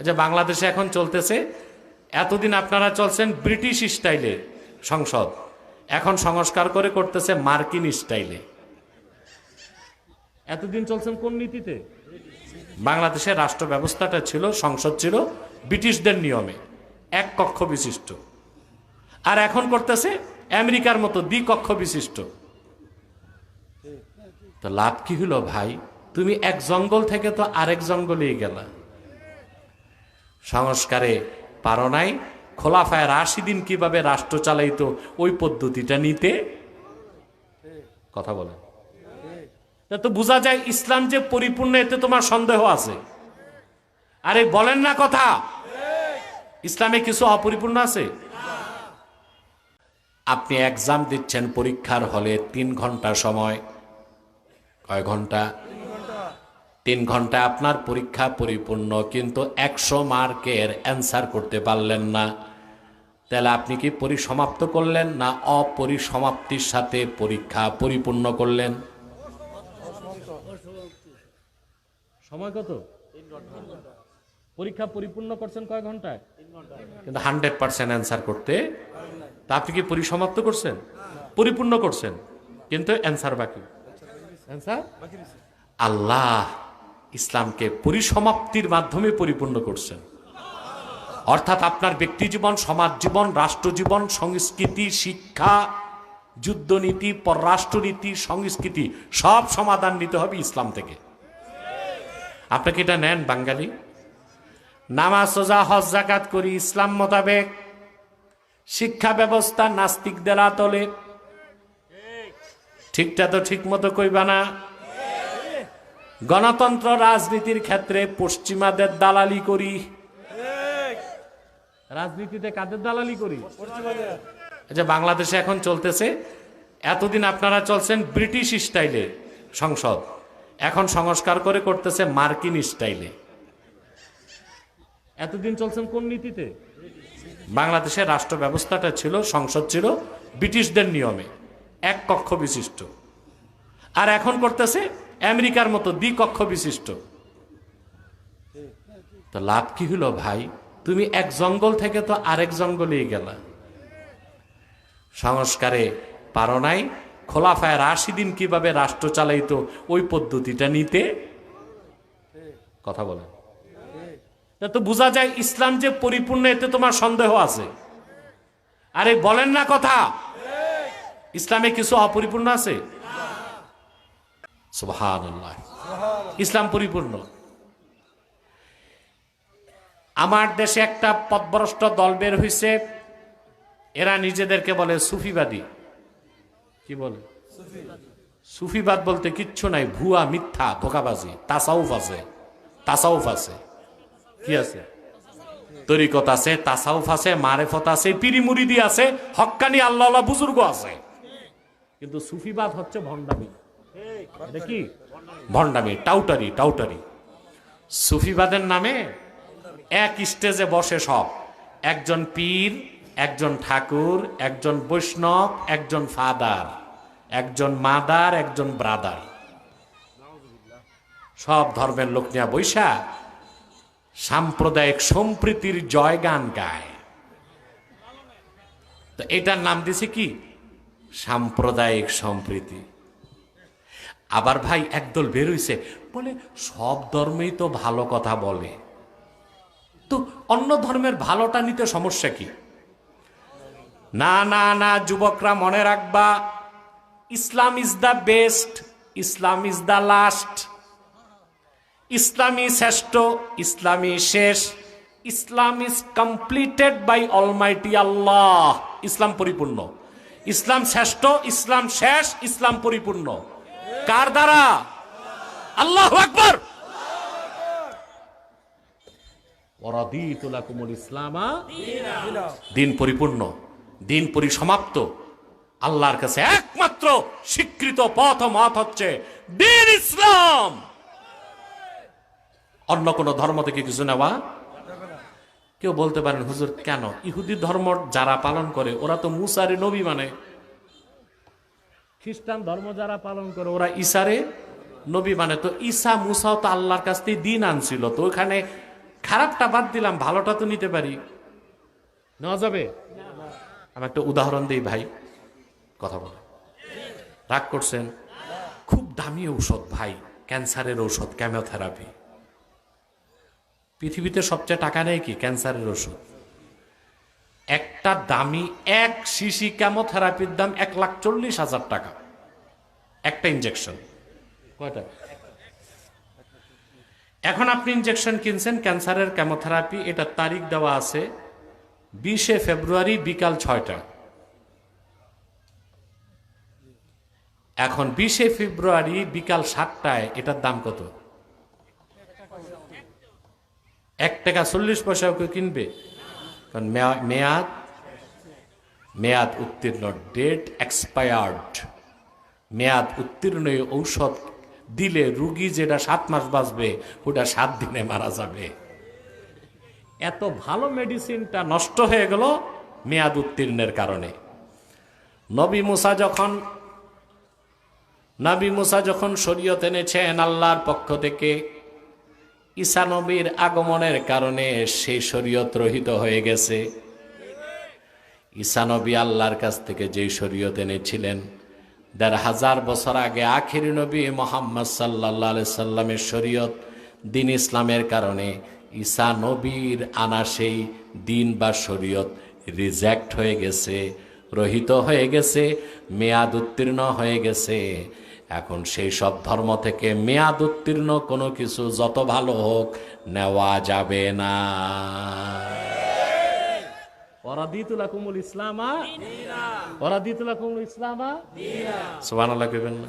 যে বাংলাদেশে এখন চলতেছে। এতদিন আপনারা চলছেন ব্রিটিশ স্টাইলে সংসদ। এখন সংস্কার করে করতেছে মার্কিন স্টাইলে। এতদিন চলছেন কোন নীতিতে? বাংলাদেশের রাষ্ট্র ব্যবস্থাটা ছিল, সংসদ ছিল ব্রিটিশদের নিয়মে, এক কক্ষ বিশিষ্ট। আর এখন করতেছে আমেরিকার মতো দ্বিকক্ষ বিশিষ্ট। তো লাভ কি হলো ভাই? তুমি এক জঙ্গল থেকে তো আরেক জঙ্গলেই গেলা। সংস্কারে পারো নাই। খোলাফায় আশি দিন কীভাবে রাষ্ট্র চালাইতো, ওই পদ্ধতিটা নিতে কথা বলে তো বোঝা যায় ইসলাম যে পরিপূর্ণ, এতে তোমার সন্দেহ আছে। আরে বলেন না কথা। ইসলামে কিছু অপরিপূর্ণ আছে? আপনি এক্সাম দিচ্ছেন পরীক্ষার হলে তিন ঘণ্টা সময়। কয় ঘণ্টা? তিন ঘণ্টা আপনার পরীক্ষা পরিপূর্ণ কিন্তু একশো মার্কের অ্যান্সার করতে পারলেন না। তাহলে আপনি কি পরিসমাপ্ত করলেন না অপরিসমাপ্তির সাথে পরীক্ষা পরিপূর্ণ করলেন? সময় কত? পরীক্ষা পরিপূর্ণ করছেন কয় ঘন্টায়? কিন্তু হান্ড্রেড পার্সেন্ট অ্যান্সার করতে। তা আপনি কি পরিসমাপ্ত করছেন? পরিপূর্ণ করছেন কিন্তু অ্যান্সার বাকি। অ্যান্সার আল্লাহ! ইসলামকে পরিসমাপ্তির মাধ্যমে পরিপূর্ণ করছেন। অর্থাৎ আপনার ব্যক্তি জীবন সমাজ জীবন রাষ্ট্র জীবন সংস্কৃতি, শিক্ষা, যুদ্ধনীতি, পররাষ্ট্রনীতি, সংস্কৃতি, সব সমাধান নিতে হবে ইসলাম থেকে। আপনাকে এটা নেন বাঙালি? নামাজ, সোজা, হজ জাকাত করি, ইসলাম মোতাবেক। শিক্ষা ব্যবস্থা, নাস্তিকদের আতলে ঠিকটা তো ঠিক মতো কইবা না। গণতন্ত্র রাজনীতির ক্ষেত্রে পশ্চিমাদের দালালি করি। রাজনীতিতে কাদের দালালি করি? যে বাংলাদেশে এখন চলতেছে। এতদিন আপনারা চলছেন ব্রিটিশ স্টাইলে সংসদ। এখন সংস্কার করে করতেছে মার্কিন স্টাইলে। এতদিন চলছেন কোন নীতিতে? বাংলাদেশের রাষ্ট্র ব্যবস্থাটা ছিল, সংসদ ছিল ব্রিটিশদের নিয়মে, এক কক্ষ বিশিষ্ট। আর এখন করতেছে আমেরিকার মতো দ্বিকক্ষ বিশিষ্ট। তো লাভ কি হলো ভাই? তুমি এক জঙ্গল থেকে তো আরেক জঙ্গলেই গেলা। সংস্কারে পারো নাই? খোলাফায়ের আশি দিন কীভাবে রাষ্ট্র চালাইতো, ওই পদ্ধতিটা নিতে? কথা বলেন। তা তো বোঝা যায় ইসলাম যে পরিপূর্ণ, এতে তোমার সন্দেহ আছে। আরে বলেন না কথা। ইসলামে কিছু অপরিপূর্ণ আছে? ইসলাম পরিপূর্ণ। আমার দেশে একটা পদভ্রষ্ট দল বের হইছে, এরা নিজেদেরকে বলে সুফিবাদী। কি বলে? সুফিবাদ বলতে কিচ্ছু নাই, ভুয়া, মিথ্যা, ধোকাবাজি, তাসাউফ আছে তাসাউফ আছে। কি আছে? তরিকত আছে, তাসাউফ আছে, মারেফত আছে, পিরিমুরিদি আছে, হক্কানি আল্লাহ বুজুর্গ আছে। কিন্তু সুফিবাদ হচ্ছে ভণ্ডামি। কি? ভণ্ডামি, টাউটারি টাউটারি। সুফিবাদের নামে এক স্টেজে বসে সব। একজন পীর, একজন ঠাকুর, একজন বৈষ্ণব, একজন ফাদার, একজন মাদার, একজন ব্রাদার। সব ধর্মের লোক নিয়ে বৈশা সাম্প্রদায়িক সম্প্রীতির জয়গান গায়। তো এটার নাম দিছে কি? সাম্প্রদায়িক সম্প্রীতি। আবার ভাই একদল বের হইছে বলে, সব ধর্মেই তো ভালো কথা বলে। তো অন্য ধর্মের ভালোটা নিতে সমস্যা কি? না না না, যুবকরা মনে রাখবা, Islam is the best, Islam is the last. ইসলামী শ্রেষ্ঠ ইসলামী শেষ। Islam is completed by almighty Allah. ইসলাম পরিপূর্ণ। ইসলাম শ্রেষ্ঠ, ইসলাম শেষ, ইসলাম পরিপূর্ণ। কার দ্বারা? আল্লাহ আকবর! দিন পরিপূর্ণ, দিন পরিসমাপ্ত। আল্লাহর কাছে একমাত্র স্বীকৃত পথ মত হচ্ছে দিন ইসলাম। অন্য কোন ধর্ম থেকে কিছু নেওয়া? কেউ বলতে পারেন, হুজুর, কেন? ইহুদি ধর্ম যারা পালন করে, ওরা তো মুসারে নবী মানে। খ্রিস্টান ধর্ম যারা পালন করে, ওরা ঈসারে নবী মানে তো ঈসা মুসাও তো আল্লাহর কাছ থেকে দিন আনছিল। তো ওখানে খারাপটা বাদ দিলাম, ভালোটা তো নিতে পারি। নেওয়া যাবে? আমি একটা উদাহরণ দিই ভাই, কথা বলে। রাগ করছেন, খুব দামি ঔষধ ভাই, ক্যান্সারের ঔষধ ক্যামিওথেরাপি পৃথিবীতে সবচেয়ে টাকা নেই কি? ক্যান্সারের ওষুধ একটা দামি এক শিশি কেমোথেরাপির দাম এক লাখ চল্লিশ হাজার টাকা। একটা ইঞ্জেকশন কয়টা? এখন আপনি ইঞ্জেকশন কিনছেন, ক্যান্সারের কেমোথেরাপি এটা তারিখ দেওয়া আছে বিশে ফেব্রুয়ারি বিকাল ছয়টা। এখন বিশে ফেব্রুয়ারি বিকাল সাতটায়, এটার দাম কত? এক টাকা চল্লিশ পয়সাও কেউ কিনবে? কারণ মেয়া- মেয়াদ মেয়াদ উত্তীর্ণ ডেট এক্সপায়ার্ড মেয়াদ উত্তীর্ণ ঔষধ দিলে রুগী যেটা সাত মাস বাঁচবে, ওটা সাত দিনে মারা যাবে। এত ভালো মেডিসিনটা নষ্ট হয়ে গেল মেয়াদ উত্তীর্ণের কারণে। নবী মুসা যখন নবী মুসা যখন শরীয়ত এনেছেন আল্লাহর পক্ষ থেকে ঈসা নবীর আগমনের কারণে সেই শরীয়ত রহিত হয়ে গেছে। ঈসা নবী আল্লাহর কাছ থেকে যেই শরীয়ত এনেছিলেন, দেড় হাজার বছর আগে আখিরি নবী মোহাম্মদ সাল্লাহ সাল্লামের শরীয়ত দিন ইসলামের কারণে ঈসা নবীর আনা সেই দিন বা শরীয়ত রিজেক্ট হয়ে গেছে, রহিত হয়ে গেছে, মেয়াদ উত্তীর্ণ হয়ে গেছে। এখন সেই সব ধর্ম থেকে মেয়াদ উত্তীর্ণ কোনো কিছু যত ভালো হোক নেওয়া যাবে না। ওরাদিতুলাকুমুল ইসলামা ওরাদিতুলাকুমুল ইসলামা। না।